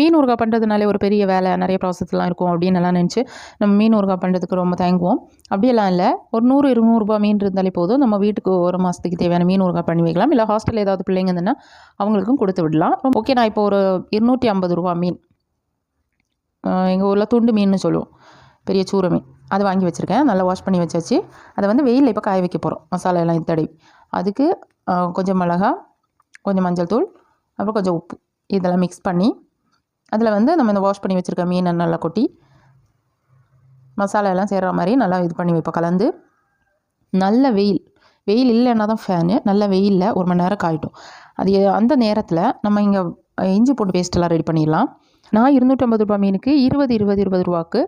மீன் ஊறுகாய் பண்ணுறதுனாலே ஒரு பெரிய வேலை நிறைய ப்ராசஸ்லாம் இருக்கும் அப்படின்னு எல்லாம் நினச்சி நம்ம மீன் ஊறுகாய் பண்ணுறதுக்கு ரொம்ப தயங்குவோம். அப்படியெல்லாம் இல்லை. ஒரு நூறு இருநூறுபா மீன் இருந்தாலே போதும். நம்ம வீட்டுக்கு ஒரு மாதத்துக்கு தேவையான மீன் ஊறுகாய் பண்ணி வைக்கலாம். இல்லை ஹாஸ்டலில் ஏதாவது பிள்ளைங்க இருந்ததுன்னா அவங்களுக்கும் கொடுத்து விடலாம். ஓகே நான் இப்போ ஒரு இருநூற்றி ஐம்பது ரூபா மீன் எங்கள் ஊரில் துண்டு மீன்னு சொல்லுவோம். பெரிய சூற மீன். அது வாங்கி வச்சுருக்கேன். நல்லா வாஷ் பண்ணி வச்சாச்சு. அதை வந்து வெயிலில் இப்போ காய வைக்க போகிறோம் மசாலா எல்லாம் தடவி. அதுக்கு கொஞ்சம் மிளகா கொஞ்சம் மஞ்சள் தூள் அப்புறம் கொஞ்சம் உப்பு. இதெல்லாம் மிக்ஸ் பண்ணி அதில் வந்து நம்ம இந்த வாஷ் பண்ணி வச்சுருக்க மீனை நல்லா கொட்டி மசாலா எல்லாம் சேர்கிற மாதிரி நல்லா இது பண்ணி வைப்போம் கலந்து. நல்ல வெயில். வெயில் இல்லைன்னா தான் ஃபேனு நல்ல வெயிலில் ஒரு மணி நேரம் காயிட்டும். அது அந்த நேரத்தில் நம்ம இங்கே இஞ்சி பூண்டு பேஸ்ட்டெல்லாம் ரெடி பண்ணிடலாம். நான் இருநூற்றம்பது ரூபாய் மீனுக்கு இருபது இருபது இருபது ரூபாவுக்கு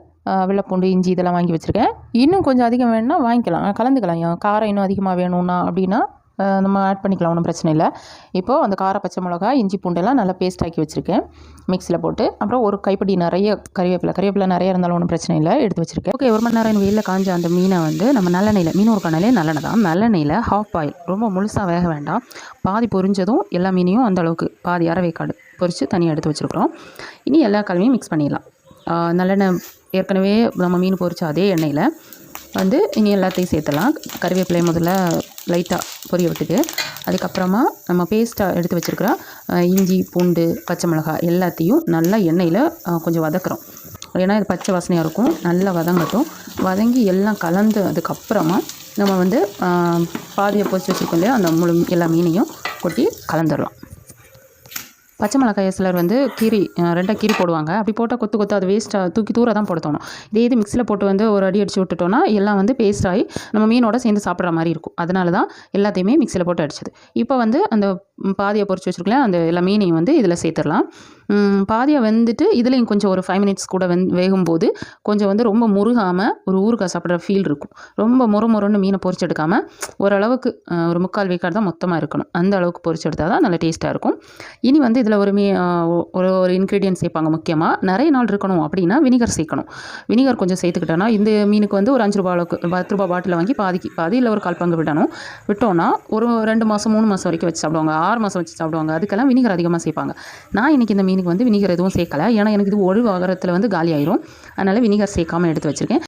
வெள்ளைப்பூண்டு இஞ்சி இதெல்லாம் வாங்கி வச்சுருக்கேன். இன்னும் கொஞ்சம் அதிகம் வேணும்னா வாங்கிக்கலாம். கலந்துக்கலாம். காரம் இன்னும் அதிகமாக வேணும்னா அப்படின்னா நம்ம ஆட் பண்ணிக்கலாம் ஒன்றும் பிரச்சனை இல்லை. இப்போது அந்த கார பச்சை மிளகா இஞ்சி பூண்டெல்லாம் நல்லா பேஸ்ட் ஆக்கி வச்சுருக்கேன். மிக்ஸியில் போட்டு அப்புறம் ஒரு கைப்பிடி நிறைய கறிவேப்பிலை. கறிவேப்பிலை நிறைய இருந்தாலும் ஒன்றும் பிரச்சனை இல்லை எடுத்து வச்சுருக்கேன். ஓகே ஒரு மணி நேரம் வெயிலில் காஞ்ச அந்த மீனை வந்து நம்ம நல்லெண்ணெயில் மீன் ஒரு கணலே நல்லெண்ணெய் தான். நல்லெண்ணெயில் ஹாஃப் ஆயில் ரொம்ப முழுசாக வேக வேண்டாம். பாதி பொரிஞ்சதும் எல்லா மீனையும் அந்த அளவுக்கு பாதி அரைவேக்காடு பொரித்து தனியாக எடுத்து வச்சுருக்குறோம். இனி எல்லா கலவையும் மிக்ஸ் பண்ணிடலாம். நல்லெண்ணெய் ஏற்கனவே நம்ம மீன் பொரித்த அதே எண்ணெயில் வந்து இனி எல்லாத்தையும் சேர்த்துலாம். கறிவேப்பிலை முதல்ல லைட்டாக பொரிய விட்டுட்டு அதுக்கப்புறமா நம்ம பேஸ்ட்டாக எடுத்து வச்சுருக்கிற இஞ்சி பூண்டு பச்சை மிளகாய் எல்லாத்தையும் நல்லா எண்ணெயில் கொஞ்சம் வதக்குறோம். ஏன்னா இது பச்சை வாசனையாக இருக்கும். நல்லா வதங்கட்டும். வதங்கி எல்லாம் கலந்து அதுக்கப்புறமா நம்ம வந்து பாதியை பொரிச்சு வச்சுருக்கோம் இல்லையா? அந்த முழு எல்லா மீனையும் கொட்டி கலந்துடலாம். பச்சை மிளகாயை சிலர் வந்து கீரி ரெண்டாக கீரி போடுவாங்க. அப்படி போட்டால் கொத்து கொத்து அது வேஸ்ட்டாக தூக்கி தூர தான் போட தோணும் இதே இது மிக்ஸியில் போட்டு வந்து ஒரு அடி அடித்து விட்டுட்டோம்னா எல்லாம் வந்து பேஸ்ட் ஆகி நம்ம மீனோட சேர்ந்து சாப்பிட்ற மாதிரி இருக்கும். அதனால தான் எல்லாத்தையுமே மிக்சியில் போட்டு அடிச்சது. இப்போ வந்து அந்த பாதியை பொறிச்சு வச்சுருக்கலாம் அந்த எல்லா மீனையும் வந்து இதில் சேர்த்துடலாம். பாதியை வெந்துட்டு இதுலேயும் கொஞ்சம் ஒரு ஃபைவ் மினிட்ஸ் கூட வெந் வேகும்போது கொஞ்சம் வந்து ரொம்ப முருகாமல் ஒரு ஊறுகாய் சாப்பிட்ற ஃபீல் இருக்கும். ரொம்ப முறு முறுன்னு மீனை பொறிச்செடுக்காமல் ஓரளவுக்கு ஒரு முக்கால் வேக்காடு தான் மொத்தமாக இருக்கணும். அந்த அளவுக்கு பொறிச்செடுத்தால் தான் நல்ல டேஸ்ட்டாக இருக்கும். இனி வந்து இதில் ஒரு மீ ஒரு ஒரு இன்க்ரீடியன்ட் சேர்ப்பாங்க முக்கியமாக நிறைய நாள் இருக்கணும் அப்படின்னா வினிகர் சேர்க்கணும். வினிகர் கொஞ்சம் சேர்த்துக்கிட்டோன்னா இந்த மீனுக்கு வந்து ஒரு அஞ்சு ரூபா அளவுக்கு பத்து ரூபா பாட்டில் வாங்கி பாதிக்கு பாதி இல்லை ஒரு கால் பங்கு விடணும். விட்டோன்னா ஒரு ரெண்டு மாதம் மூணு மாதம் வரைக்கும் வச்சு சாப்பிடுவாங்க. ஆறு மாதம் வச்சு சாப்பிடுவாங்க. அதுக்கெல்லாம் வினிகர் அதிகமாக சேர்ப்பாங்க. நான் இன்றைக்கி இந்த மீனுக்கு வந்து வினிகர் எதுவும் சேர்க்கல. ஏன்னா எனக்கு இது ஒரு வந்து காலி ஆயிரும் அதனால் வினிகர் சேர்க்காம எடுத்து வச்சுருக்கேன்.